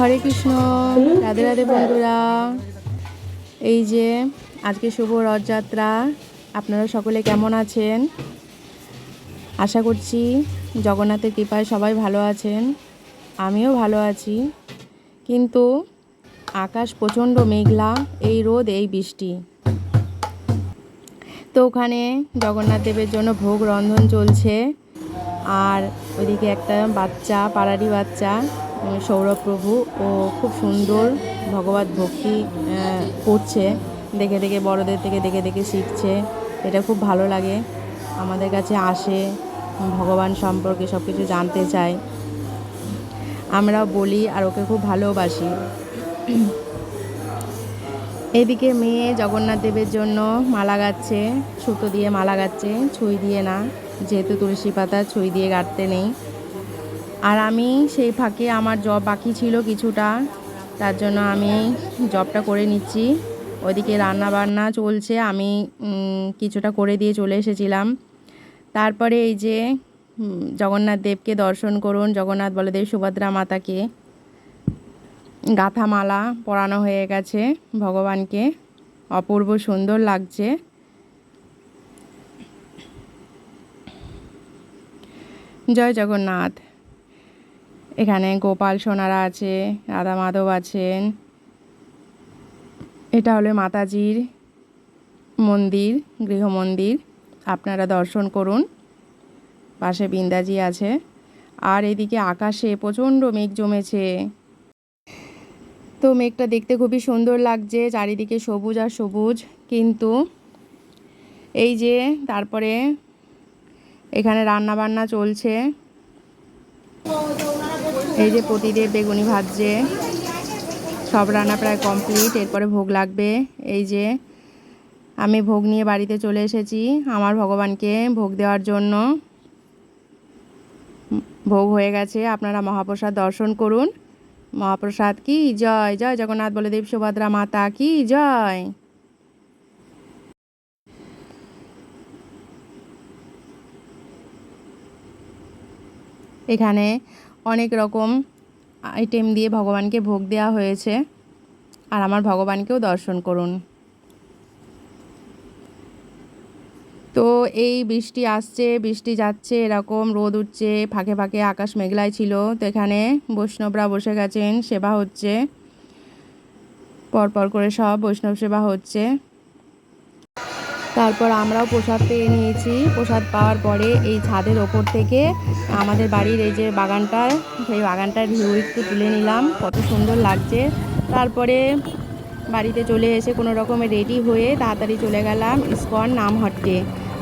হরে কৃষ্ণ রাধে রাধে বন্ধুরা। এই যে আজকে শুভ রথযাত্রা। আপনারা সকলে কেমন আছেন? আশা করছি জগন্নাথের কৃপায় সবাই ভালো আছেন। আমিও ভালো আছি। কিন্তু আকাশ প্রচণ্ড মেঘলা এই রোদ এই বৃষ্টি। তো ওখানে জগন্নাথ দেবের জন্য ভোগ রন্ধন চলছে। আর ওইদিকে একটা বাচ্চা পাড়ারি বাচ্চা। সৌরভ প্রভু ও খুব সুন্দর ভগবত ভক্তি করছে, দেখে দেখে বড়দের থেকে দেখে দেখে শিখছে। এটা খুব ভালো লাগে। আমাদের কাছে আসে ভগবান সম্পর্কে সব কিছু জানতে চায়। আমরাও বলি আর ওকে খুব ভালোবাসি। এদিকে মেয়ে জগন্নাথ দেবের জন্য মালা গাচ্ছে, সুতো দিয়ে মালা গাচ্ছে, ছুঁই দিয়ে না। যেহেতু তুলসী পাতা, ছুঁই দিয়ে গাঁটতে নেই। আর আমি সেই ফাঁকে আমার জব বাকি ছিল কিছুটা, তার জন্য আমি জবটা করে নিচ্ছি। ওইদিকে রান্না বান্না চলছে, আমি কিছুটা করে দিয়ে চলে এসেছিলাম। তারপরে এই যে জগন্নাথ দেবকে দর্শন করুন, জগন্নাথ বলদেব সুভদ্রা মাতাকে। গাঁথা মালা পরানো হয়ে গেছে ভগবানকে। অপূর্ব সুন্দর লাগছে। জয় জগন্নাথ। এখানে গোপাল সোনারা আছে, রাধা মাধব আছেন। এটা হলো মাতাজির মন্দির, গৃহ মন্দির। আপনারা দর্শন করুন। পাশে বিন্দাজি আছে। আর এদিকে আকাশে প্রচণ্ড মেঘ জমেছে। তো মেঘটা দেখতে খুবই সুন্দর লাগছে, চারিদিকে সবুজ আর সবুজ। কিন্তু এই যে তারপরে এখানে রান্না বান্না চলছে। এই যে প্রতিদেব বেগুনি ভাজছে, সব রান্না প্রায় কমপ্লিট এরপরে ভোগ লাগবে। এই যে আমি ভোগ নিয়ে বাড়িতে চলে এসেছি, আমার ভগবানকে ভোগ দেওয়ার জন্য। ভোগ হয়ে গেছে, আপনারা মহাপ্রসাদ দর্শন করুন। মহাপ্রসাদ কি? জয় জয় জগন্নাথ বলদেব সুভদ্রা মাতা কি? জয়। এখানে অনেক রকম আইটেম দিয়ে ভগবানকে ভোগ দেওয়া হয়েছে। আর আমার ভগবানকেও দর্শন করুন। তো এই বৃষ্টি আসছে, বৃষ্টি যাচ্ছে, এরকম রোদ উঠছে, ফাঁকে ফাঁকে আকাশ মেঘলায় ছিল। তো এখানে বৈষ্ণবরা বসে গেছেন, সেবা হচ্ছে। পরপর করে সব বৈষ্ণব সেবা হচ্ছে। তারপর আমরাও প্রসাদ পেয়ে নিয়েছি। প্রসাদ পাওয়ার পরে এই ছাদের ওপর থেকে আমাদের বাড়ির এই যে বাগানটা, সেই বাগানটার ভিউ একটু তুলে নিলাম। কত সুন্দর লাগছে। তারপরে বাড়িতে চলে এসে কোনো রকমে রেডি হয়ে তাড়াতাড়ি চলে গেলাম ইস্কন নামহট্টে।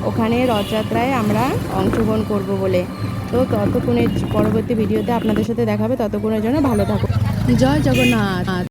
ওখানে রথযাত্রায় আমরা অংশগ্রহণ করব বলে। তো ততক্ষণের পরবর্তী ভিডিওতে আপনাদের সাথে দেখাবে। ততক্ষণের জন্য ভালো থাকুন। জয় জগন্নাথ।